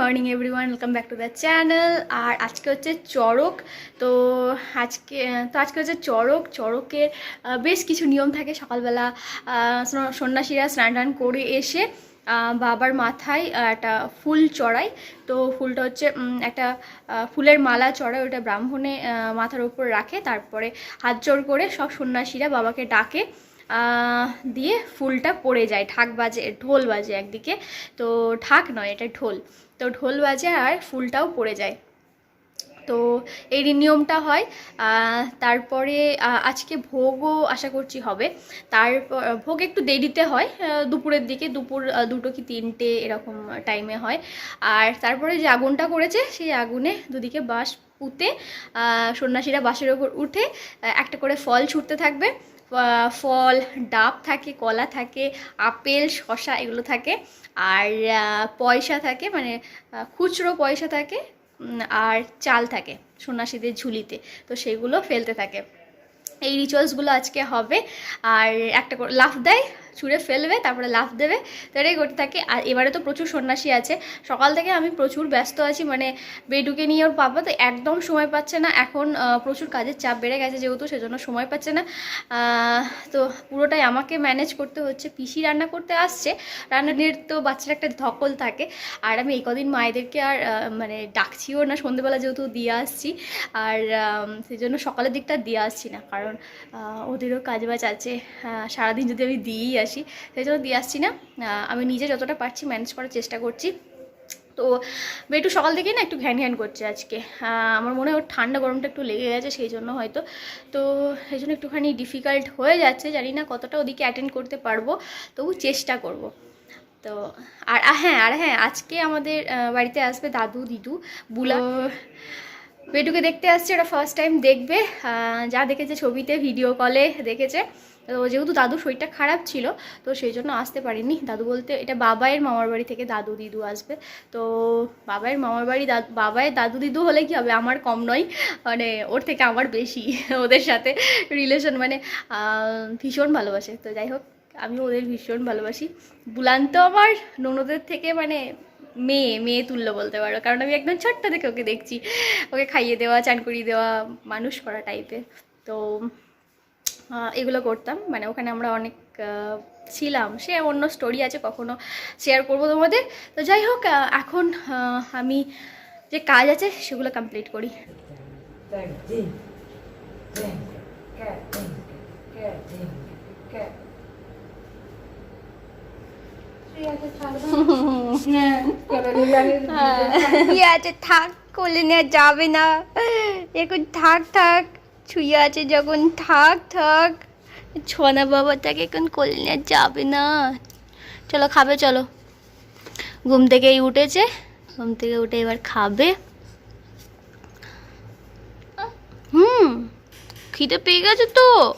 Morning everyone welcome back to the channel আর আজকে হচ্ছে চড়ক। তো আজকে তো আজকে হচ্ছে চড়ক। চড়কের বেশ কিছু নিয়ম থাকে সকালবেলা সন্ন্যাসীরা স্নান টান করে এসে বাবার মাথায় একটা ফুল চড়ায়। তো ফুলটা হচ্ছে একটা ফুলের মালা চড়ায়, ওটা ব্রাহ্মণে মাথার উপর রাখে। তারপরে হাত জোর করে সব সন্ন্যাসীরা বাবাকে ডাকে দিয়ে ফুলটা পড়ে যায়। ঢাক বাজে, ঢোল বাজে একদিকে। তো ঢাক নয় এটা ঢোল। তো ঢোল বাজে আর ফুলটাও পড়ে যায়। তো এই নিয়মটা হয়। তারপরে আজকে ভোগও আশা করছি হবে। তারপর, ভোগ একটু দেরিতে হয় দুপুরের দিকে, দুপুর দুটো কি তিনটে এরকম টাইমে হয়। আর তারপরে যে আগুনটা করেছে, সেই আগুনে দুদিকে বাঁশ পুঁতে সন্ন্যাসীরা বাঁশের ওপর উঠে একটা করে ফল ছুটতে থাকবে। ফল, ডাব থাকে, কলা থাকে, আপেল শশা এগুলো থাকে। আর পয়সা থাকে মানে খুচরো পয়সা থাকে আর চাল থাকে সন্ন্যাসীদের ঝুলিতে। তো সেগুলো ফেলতে থাকে। এই রিচুয়ালসগুলো আজকে হবে। আর একটা লাফ দেয় ছুঁড়ে ফেলবে, তারপরে লাফ দেবে। তো এটাই করতে থাকে। আর এবারে তো প্রচুর সন্ন্যাসী আছে। সকাল থেকে আমি প্রচুর ব্যস্ত আছি মানে বেডুকে নিয়ে ওর পাপা তো একদম সময় পাচ্ছে না। এখন প্রচুর কাজের চাপ বেড়ে গেছে যেহেতু, সেজন্য সময় পাচ্ছে না। তো পুরোটাই আমাকে ম্যানেজ করতে হচ্ছে। পিসি রান্না করতে আসছে। রান্নার তো বাচ্চার একটা ধকল থাকে। আর আমি এই কদিন মায়েদেরকে আর মানে ডাকছিও না। সন্ধেবেলা যেহেতু দিয়ে আসছি। আর সেই জন্য সকালের দিকটা দিয়ে আসছি না। কারণ ওদেরও কাজ বাজ আছে। সারাদিন যদি আমি দিয়েই আসি সেই জন্য দিয়ে আসছি না। আমি নিজে যতটা পারছি ম্যানেজ করার চেষ্টা করছি। তো বেটু সকাল থেকেই না একটু ঘ্যান ঘ্যান করছে আজকে। আমার মনে হয় ওর ঠান্ডা গরমটা একটু লেগে গেছে সেই জন্য হয়তো। তো সেই জন্য একটুখানি ডিফিকাল্ট হয়ে যাচ্ছে জানি না কতটা ওদিকে অ্যাটেন্ড করতে পারব তবু চেষ্টা করব। তো আর হ্যাঁ আর হ্যাঁ আজকে আমাদের বাড়িতে আসবে দাদু দিদু বুলা। বেটুকে দেখতে আসছে ওরা ফার্স্ট টাইম দেখবে। যা দেখেছে ছবিতে ভিডিও কলে দেখেছে। তো যেহেতু দাদু শরীরটা খারাপ ছিল, তো সেই জন্য আসতে পারিনি। দাদু বলতে এটা বাবাইয়ের মামার বাড়ি থেকে দাদু দিদু আসবে। তো বাবাইয়ের মামার বাড়ি দাদু বাবাইয়ের দাদু দিদু হলে কি হবে? আমার কম নয়। মানে ওর থেকে আমার বেশি ওদের সাথে রিলেশন মানে ভীষণ ভালোবাসে। তো যাই হোক আমি ওদের ভীষণ ভালোবাসি। বুলান তো আমার ননদের থেকে মানে মেয়ে মেয়ে তুল্য বলতে পারো। কারণ আমি একদম ছোট্ট থেকে ওকে দেখছি। ওকে খাইয়ে দেওয়া, চান করিয়ে দেওয়া, মানুষ করা টাইপের তো এগুলো করতাম মানে ওখানে আমরা অনেক ছিলাম সে অন্য স্টোরি আছে কখনো শেয়ার করব তোমাদের তো যাই হোক এখন আমি যে কাজ আছে সেগুলো কমপ্লিট করি আছে থাক কোলে নেওয়া যাবে না এখন থাক থাক শুয়ে আছে যখন, থাক থাক। ছনা বাবাটাকে এখন কোলে নেওয়া যাবে না। চলো, খাবে, চলো। ঘুম থেকেই উঠেছে। ঘুম থেকে উঠে এবার খাবে। হুম, খিদে পেয়ে গেছে তো?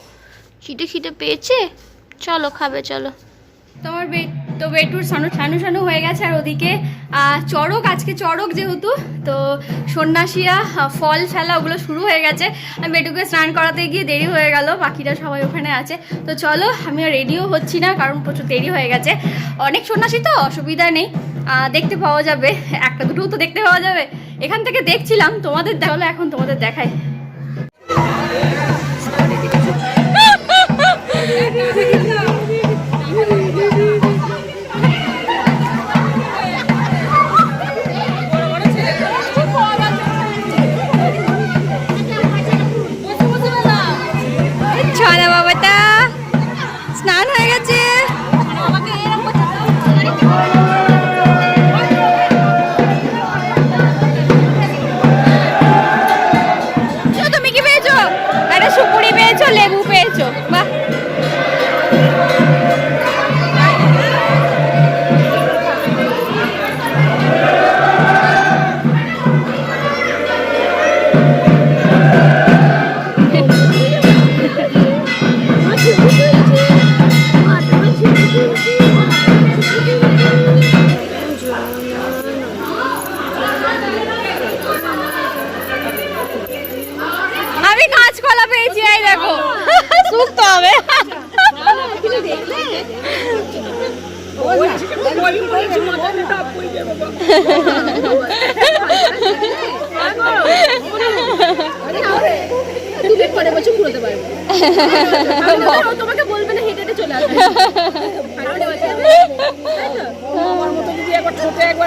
খিদে খিদে পেয়েছে? চলো, খাবে, চলো। তোমার বে তো বেটুর সানু সানু সানু হয়ে গেছে আর ওদিকে চড়ক আজকে চড়ক যেহেতু তো সন্ন্যাসীরা আহ, ফল ফেলা ওগুলো শুরু হয়ে গেছে আমি বেটুকে স্নান করাতে গিয়ে দেরি হয়ে গেল বাকিরা সবাই ওখানে আছে তো চলো আমি রেডিও হচ্ছি না কারণ প্রচুর দেরি হয়ে গেছে অনেক সন্ন্যাসী তো অসুবিধা নেই দেখতে পাওয়া যাবে একটা দুটোও তো দেখতে পাওয়া যাবে এখান থেকে দেখছিলাম তোমাদের দেখাল এখন তোমাদের দেখায়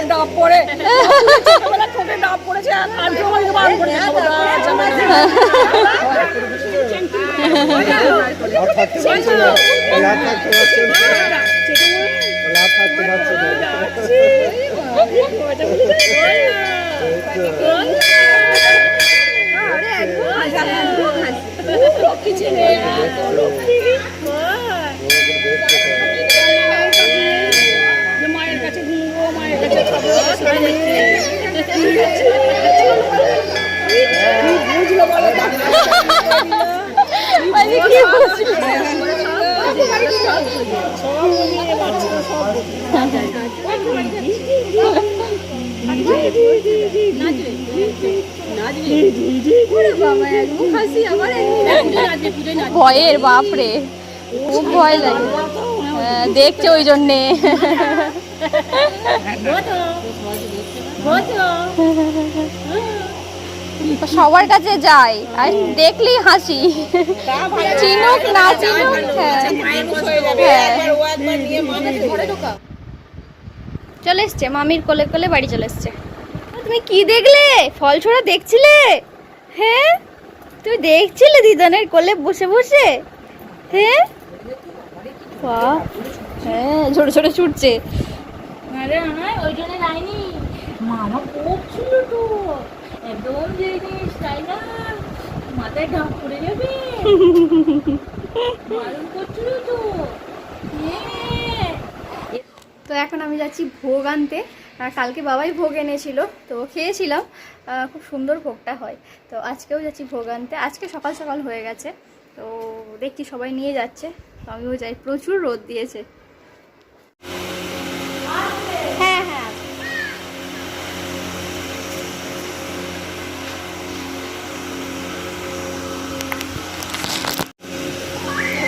একবার ডাব পড়ে ছোটবেলা ঠোঁটে ডাব পড়েছে আর কালকে আমাকে করে লাভ থাকতে পারছে ভয়ের বাপরে খুব ভয় লাগে। দেখছে ওই জন্যে। সবার কাছে যায় আর দেখলেই হাসি। চিনুক না চিনুক হ্যাঁ। হ্যাঁ। চলে এসছে, মামির কোলে কোলে বাড়ি চলে এসছে। তুমি কি দেখলে? ফল ছোড়া দেখছিলে? হ্যাঁ? তুমি দেখছিলে দিদানের কোলে বসে বসে? হ্যাঁ? হ্যাঁ ছোট ছোট ছুটছে। আরে আমার ওই জন্য লাইনি মামা খুব ছিল তো। একদম যে জিনিস তাই না? মাথায় ঢাক পড়ে যাবে। মারুন করছিল তো। হ্যাঁ। তো এখন আমি যাচ্ছি ভোগ আনতে। কালকে বাবাই ভোগ এনেছিল তো খেয়েছিলাম। খুব সুন্দর ভোগটা হয়। তো আজকেও যাচ্ছি ভোগ আনতে। আজকে সকাল সকাল হয়ে গেছে। তো দেখছি সবাই নিয়ে যাচ্ছে। তো আমিও যাই, প্রচুর রোদ দিয়েছে। হ্যাঁ হ্যাঁ।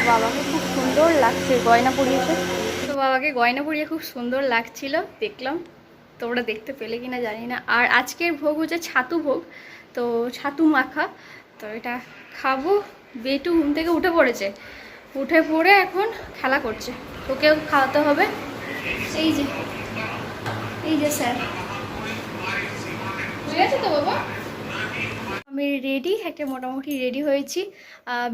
বাবাকে খুব সুন্দর লাগছে গয়না পরিয়েছে। তো বাবাকে গয়না পরিয়ে খুব সুন্দর লাগছিল, দেখলাম। তোমরা দেখতে পেলে কিনা জানি না। আর আজকের ভোগ হচ্ছে ছাতু ভোগ, তো ছাতু মাখা। তো এটা খাব, বেটু ঘুম থেকে উঠে পড়েছে। উঠে পড়ে এখন খেলা করছে। ওকেও খাওয়াতে হবে। এই যে এই যে স্যার। হয়ে গেছে তো আমি রেডি একটা মোটামুটি রেডি হয়েছি।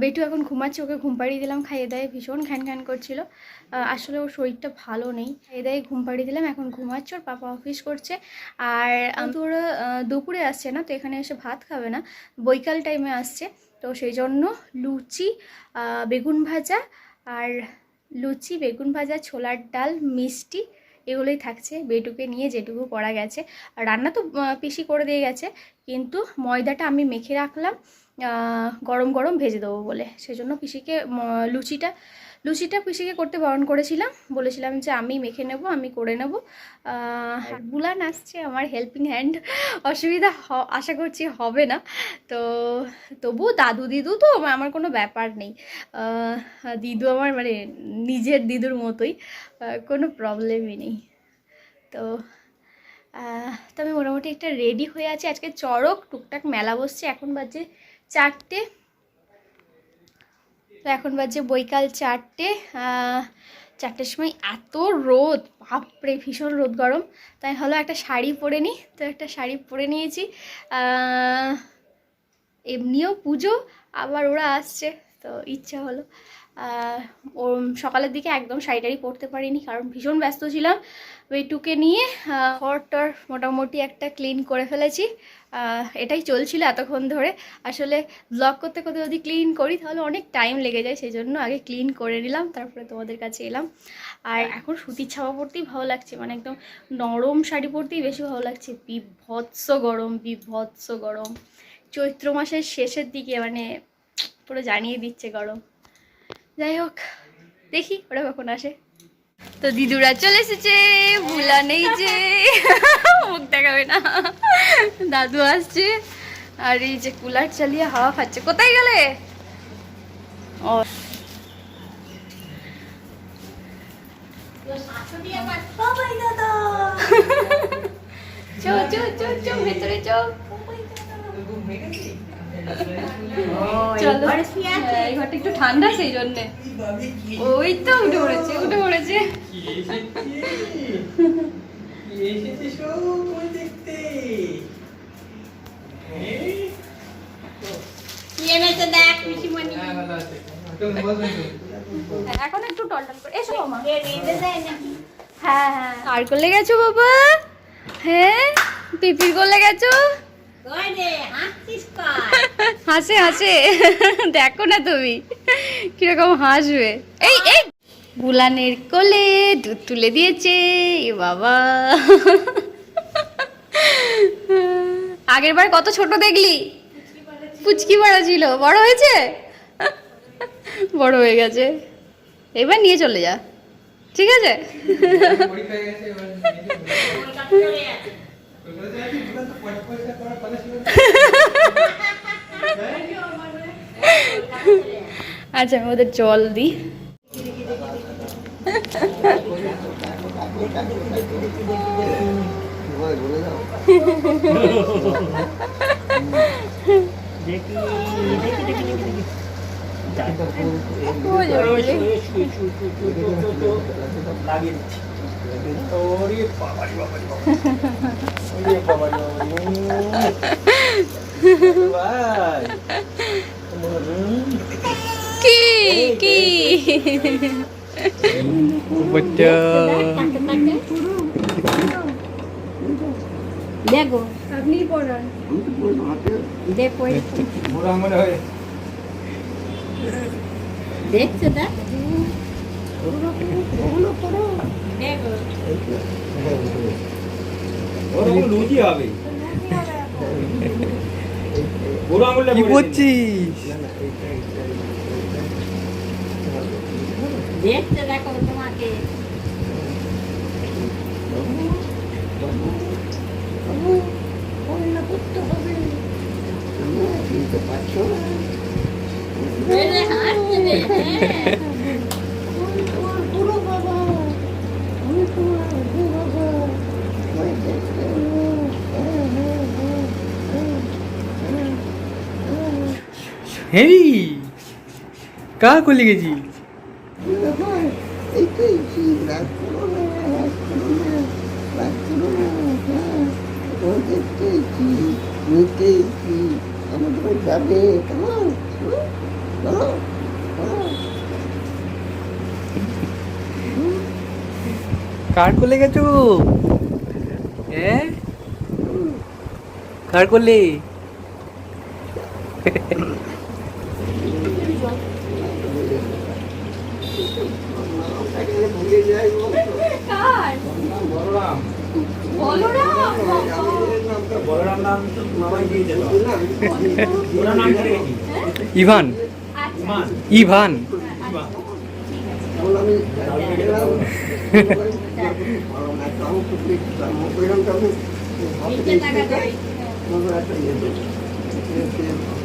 বেটু এখন ঘুমাচ্ছে, ওকে ঘুম পাড়িয়ে দিলাম, খাইয়ে দেয় ভীষণ ঘ্যান ঘ্যান করছিল। আসলে ওর শরীরটা ভালো নেই। খাইয়ে দেয় ঘুম পাড়িয়ে দিলাম, এখন ঘুমাচ্ছে, ওর পাপা অফিস করছে। আর আমি, তো ওরা দুপুরে আসছে না, তো এখানে এসে ভাত খাবে না। বৈকাল টাইমে আসছে। তো সেই জন্য লুচি বেগুন ভাজা আর লুচি, বেগুন ভাজা, ছোলার ডাল, মিষ্টি এগুলোই থাকছে। বেটুকে নিয়ে যেটুকু করা গেছে। আর রান্না তো পিসি করে দিয়ে গেছে। কিন্তু ময়দাটা আমি মেখে রাখলাম গরম গরম ভেজে দেবো বলে। সেজন্য পিসিকে লুচিটা লুচিটা পিসিকে করতে বারণ করেছিলাম। বলেছিলাম যে আমি মেখে নেব, আমি করে নেব। বুলান আসছে আমার হেল্পিং হ্যান্ড অসুবিধা আশা করছি হবে না। তো তবু দাদু দিদু তো আমার- আমার কোনো ব্যাপার নেই। দিদু আমার মানে নিজের দিদুর মতোই কোনো প্রবলেমই নেই। তো তো আমি মোটামুটি একটা রেডি হয়ে আছি। আজকে চড়ক, টুকটাক মেলা বসছে। এখন বাজে চারটে। তো এখন বাজে বৈকাল চারটে চারটের সময় এত রোদ বাপরে ভীষণ রোদ গরম। তাই হলো একটা শাড়ি পরে নিই তো একটা শাড়ি পরে নিয়েছি। এমনিও পুজো আবার ওরা আসছে তো ইচ্ছা হলো। ও সকালের দিকে একদম শাড়ি টাড়ি পরতে পারিনি কারণ ভীষণ ব্যস্ত ছিলাম। ওইটুকে নিয়ে আহ, ঘর মোটামুটি একটা ক্লিন করে ফেলেছি। এটাই চলছিল এতক্ষণ ধরে। আসলে ব্লগ করতে করতে যদি ক্লিন করি, তাহলে অনেক টাইম লেগে যায় সেই জন্য আগে ক্লিন করে নিলাম, তারপরে তোমাদের কাছে এলাম। আর এখন সুতির ছাপা পরতেই ভালো লাগছে মানে একদম নরম শাড়ি পরতেই বেশি ভালো লাগছে। বিভৎস গরম বিভৎস গরম। চৈত্র মাসের শেষের দিকে মানে পুরো জানিয়ে দিচ্ছে গরম। যাই হোক, দেখি ওরা কখন আসে। তো দিদুরা চলে এসেছে ভুলা নেই যে। মুখ দেখাবে না। দাদু আসছে। আর এই যে কুলার চালিয়ে হাওয়া খাচ্ছে। কোথায় গেলে? ও। চো চো চো চো ভেতরে চো। চলো। হ্যাঁ, এই ঘরটা একটু ঠান্ডা সেই জন্যে। ওই তো উঠে পড়েছে উঠে পড়েছে। এখন একটু টলটল করে এসো মামা হ্যাঁ হ্যাঁ। আর করলে গেছো বাবা? হ্যাঁ? পিপির করলে গেছো? হাসে হাসে। দেখো না তুমি কীরকম হাসবে। এই এই। বুলানের কোলে দুধ তুলে দিয়েছে এ বাবা। আগের বার কত ছোট দেখলি? পুচকি বড় ছিল বড় হয়েছে? বড় হয়ে গেছে। এবার নিয়ে চলে যা ঠিক আছে? আচ্ছা ওদের জল দিই ওই যে, ওই যে। কি কি? বাচ্চা দেখো। আপনি পড়ান দেখো বুড়া মনে হয় দেখছ না দেখো। ওরকম লুচি হবে বুড়ো আঙুলটা কি করছিস দেখছ দেখো তোমাকে রে, হ্যাঁ। হেই কেমন বলো বলো কার কোলে গেছো? হ্যাঁ কার কোলে ভুলে যাই কার বলরাম বলরাম বলরাম নাম তো মামাই দিয়েছে তো ওনার নাম কি রেখেছি ইভান ইমান ইভান ইমান তখন আমি গেলাম আমি খুশি আমি কইলাম তো আমি নিচে টাকা দেবে নতুন একটা ইয়ে দেবো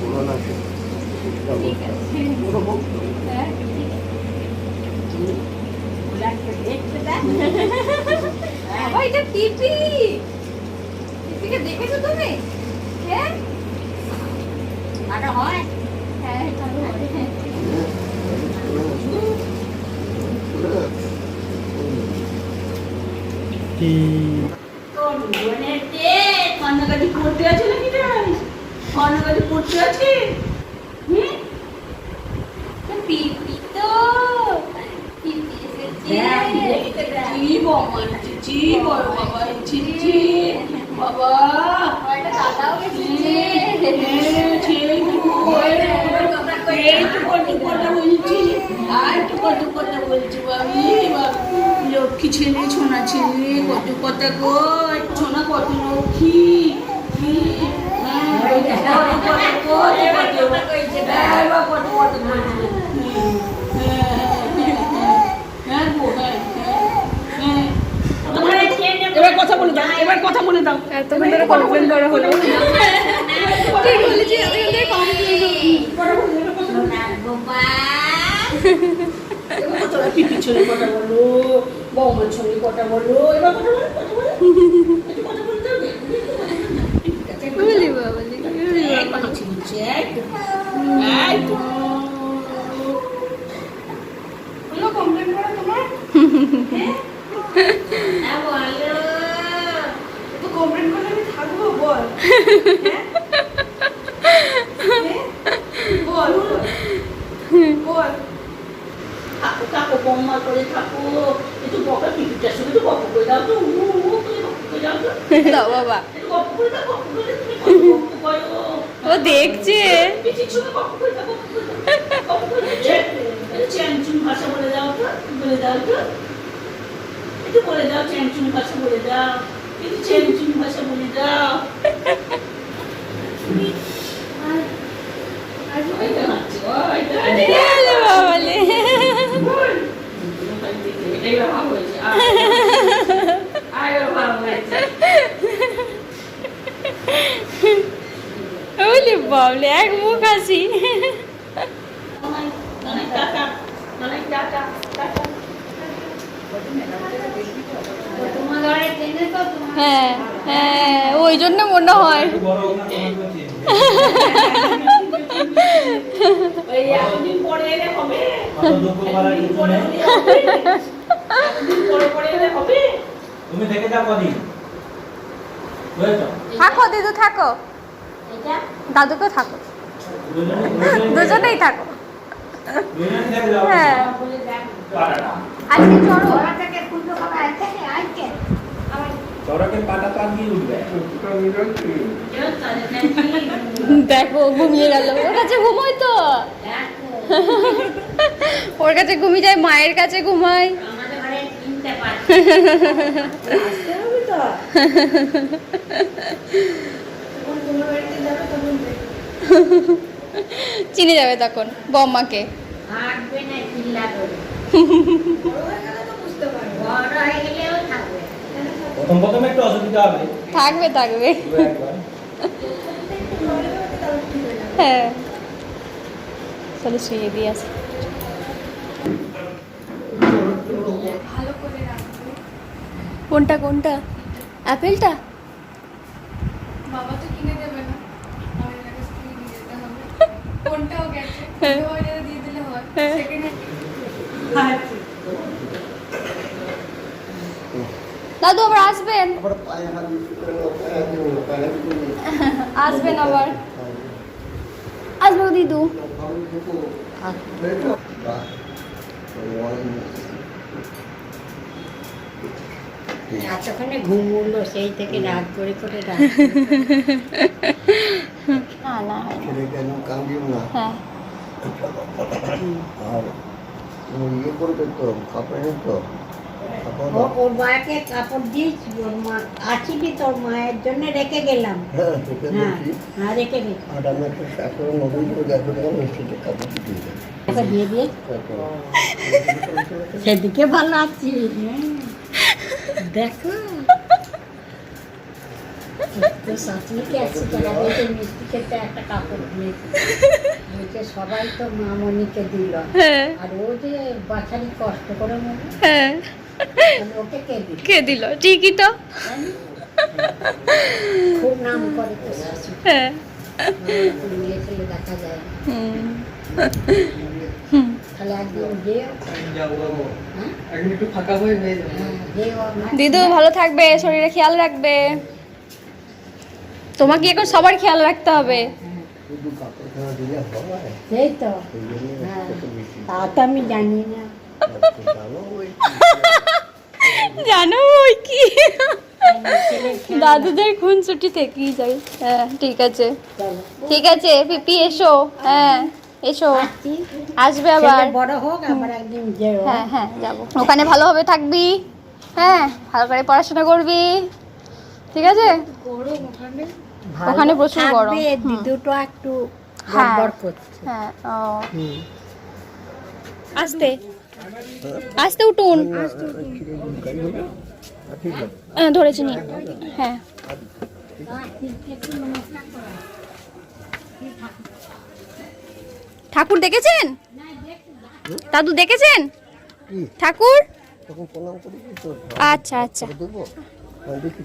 বলো না দেখছ না বাবা এটা টিপি। টিপিকে দেখেছ তুমি? এটা। কি বোনের পড়তে আছে নাকি কন্যাকাটি পড়তে আছে? ছেলে ছোনা ছেলে কত কথা গো ছোনা কত লক্ষ্মী? হ্যাঁ, কথা। হ্যাঁ। হ্যাঁ, হ্যাঁ, হ্যাঁ, হ্যাঁ হ্যাঁ, হ্যাঁ, হ্যাঁ। বলে দাও এবার কথা বলে দাও কথা বৌমার ছবি কথা বলল এবার কথা বলো কথা বলো। একটু কথা বল। থাকো কাকু বম্মা করে থাকো। বাবা ও দেখছে পিঠির ওলে বাবলে এক মুখ হাসি টাকা হ্যাঁ হ্যাঁ ওই জন্য মনে হয়। ওই পরে এলে হবে। পরে পরে এলে হবে? তুমি থেকে যাও কদিন। থাকো দিদু থাকো। এটা? দাদুকেও থাকো। দুজনে দুজনে দুজনেই থাকো। হ্যাঁ। দেখ। আজকে চলো ঘুমিয়ে গেল। ওর কাছে ঘুমোই তো। ওর কাছে ঘুমিয়ে যায় মায়ের কাছে ঘুমায় আমাদের ঘরে তিনটে পাঁচ চিনে যাবে তখন বম্মাকে। থাকবে প্রথম প্রথম একটু অসুবিধা হবে। থাকবে হ্যাঁ। চলো শুয়ে দিয়ে আসি। কোনটা কোনটা? অ্যাপেলটা? বাবা তো কিনে দেবে না। আমাদের কাছে থেকে নিয়ে যেতে হবে। কোনটাও গেছে। হ্যাঁ। দিয়ে দিলে হয়? দাদু আবার আসবেন। আসবেন আবার। আসব দিদু ভালো দেখো, হাত ধরে তো। বাহ, এতক্ষণে ঘুম উঠল সেই থেকে রাত করে করে রাত না না হয় না। ছেলে কেন কান্দিও না? হ্যাঁ। আর ইয়ে করবে তো কাপড় তো। ওর মাকে কাপড় দিয়েছি ওর মা তোর মায়ের জন্য রেখে গেলাম। হ্যাঁ হ্যাঁ হ্যাঁ রেখে গেছি। আর আমি একটা শাশুড়ি নবীন করে দেখো দেখো কাপড় দিয়ে দেবে দিয়ে দিয়ে সেদিকে ভালো আছি। হ্যাঁ। দেখো। একটা কাপড় সবাই তো মামনিকে দিল। হ্যাঁ। আর ও যে বাছারি কষ্ট করে মনে হ্যাঁ। ওকে কে দিল? কে দিল? ঠিকই তো। খুব নাম করে তো শাশুড়ি হ্যাঁ। দেখা যায়। দিদু ভালো থাকবে শরীরে খেয়াল রাখবে। তোমাকে এখন সবার খেয়াল রাখতে হবে। খানা হ্যাঁ। জানি ওই কি? দাদুদের খুনসুটি থেকেই যায় হ্যাঁ ঠিক আছে। ঠিক আছে পিপি এসো। হ্যাঁ। এসো। আসবে আবার। বড় হোক আবার একদিন যেও হ্যাঁ হ্যাঁ যাব। ওখানে ভালোভাবে থাকবি। হ্যাঁ ভালো করে পড়াশোনা করবি। ঠিক আছে? ভালো। ওখানে প্রচুর গরম। দুটো একটু হ্যাঁ। গড়বড় করছে। হ্যাঁ ও। আসতে। আসতে উঠুন। হ্যাঁ, ধরেছি নি। হ্যাঁ। ঠাকুর দেখেছেন? দাদু দেখেছেন? ঠাকুর? আচ্ছা আচ্ছা।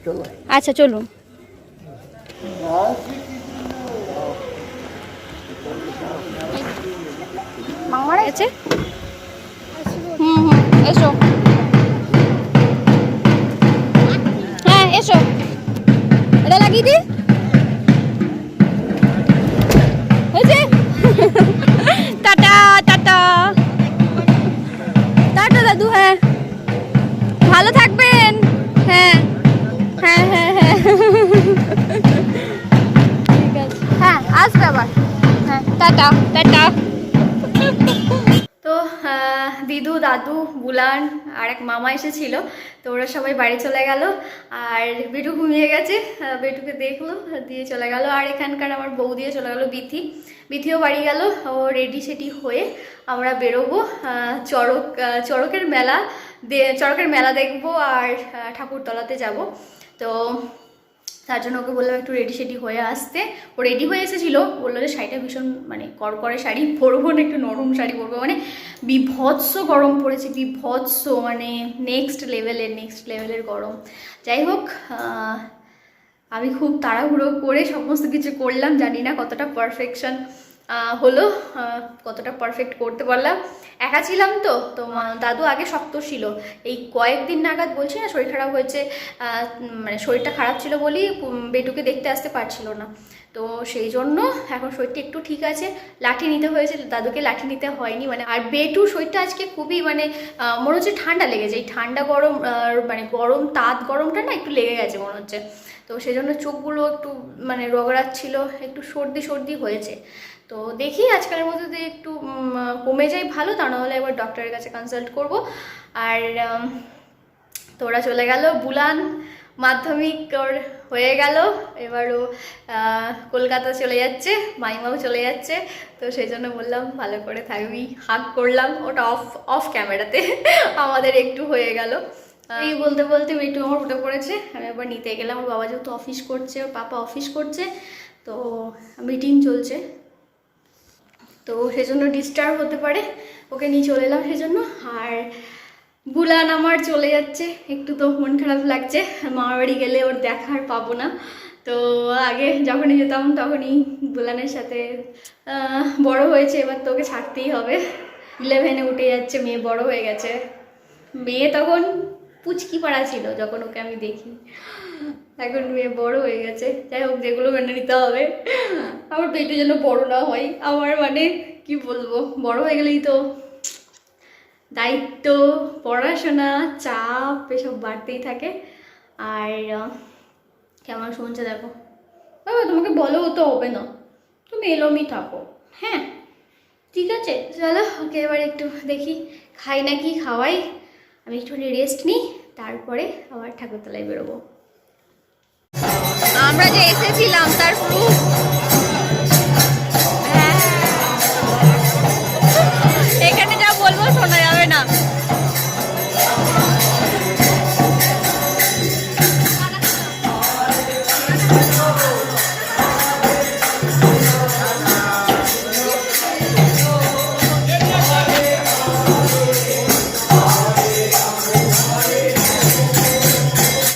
চলো। আচ্ছা চলুন। মামারা? গেছে হুম হুম এসো। ওরা সবাই বাড়ি চলে গেল, আর বেটু ঘুমিয়ে গেছে বেটুকে দেখল, দিয়ে চলে গেল, আর এখানকার আমার বউ দিয়ে চলে গেল, বিথি। বিথিও বাড়ি গেল, ও রেডি সেটি হয়ে আমরা বেরোবো চড়ক চড়কের মেলা চড়কের মেলা দেখব, আর ঠাকুরতলাতে যাব। তো তার জন্য ওকে বললাম একটু রেডি সেডি হয়ে আসতে। ও রেডি হয়ে এসেছিল। বলল যে শাড়িটা ভীষণ মানে কড়কড়ে শাড়ি পরবো না, একটু নরম শাড়ি পরবো। মানে বিভৎস গরম পড়েছে, বিভৎস মানে নেক্সট লেভেলের নেক্সট লেভেলের গরম। যাই হোক আমি খুব তাড়াহুড়ো করে সমস্ত কিছু করলাম, জানি না কতটা পারফেকশন হলো কতটা পারফেক্ট করতে পারলাম। একা ছিলাম তো তো দাদু আগে শক্ত ছিল। এই কয়েকদিন নাগাদ বলছি না, শরীর খারাপ হয়েছে মানে শরীরটা খারাপ ছিল বলেই বেটুকে দেখতে আসতে পারছিল না। তো সেই জন্য এখন শরীরটা একটু ঠিক আছে, লাঠি নিতে হয়েছে, দাদুকে লাঠি নিতে হয়নি মানে আর বেটু শরীরটা আজকে খুবই মানে মনে হচ্ছে ঠান্ডা লেগেছে এই ঠান্ডা গরম মানে গরম তাঁত গরমটা না একটু লেগে গেছে মনে হচ্ছে। তো সেই জন্য চোখগুলো একটু মানে রগড়াচ্ছিল, একটু সর্দি সর্দি হয়েছে। তো দেখি আজকালের মধ্যে যদি একটু কমে যায় ভালো তা নাহলে এবার ডক্টরের কাছে কনসাল্ট করব। আর উম, তো ওরা চলে গেল বুলান মাধ্যমিক ওর হয়ে গেল। এবারও কলকাতা চলে যাচ্ছে মাইমাও চলে যাচ্ছে। তো সেই জন্য বললাম ভালো করে থাকবি হাক করলাম। ওটা অফ অফ ক্যামেরাতে আমাদের একটু হয়ে গেল। এই বলতে বলতে একটু আমার উঠে পড়েছে। আমি একবার নিতে গেলাম ওর বাবা যেহেতু অফিস করছে ওর পাপা অফিস করছে তো মিটিং চলছে। তো সেজন্য ডিস্টার্ব হতে পারে। ওকে নিয়ে চলে এলাম সেজন্য। আর বুলান আমার চলে যাচ্ছে। একটু তো মন খারাপ লাগছে। মামার বাড়ি গেলে ওর দেখার পাবো না। তো আগে যখনই যেতাম তখনই বুলানের সাথে বড় হয়েছে। এবার তো ওকে ছাড়তেই হবে। ইলেভেনে উঠে যাচ্ছে, মেয়ে বড় হয়ে গেছে। মেয়ে তখন পুচকি পাড়া ছিল যখন ওকে আমি দেখি। এখন মেয়ে বড় হয়ে গেছে। যাই হোক, যেগুলো মেনে নিতে হবে। আমার পেটে যেন বড় না হয় আমার মানে কি বলব? বড় হয়ে গেলেই তো দায়িত্ব, পড়াশোনা, চাপ, এসব বাড়তেই থাকে। আর কেমন শুনছে দেখো? বাবা, তোমাকে বলো তো হবে না। তুমি এলোমি থাকো। হ্যাঁ ঠিক আছে। চলো, ওকে এবার একটু দেখি খাই নাকি খাওয়াই। আমি একটুখানি রেস্ট নিই, তারপরে আবার ঠাকুরতলায় বেরোবো। আমরা যে এসেছিলাম তার প্রুফ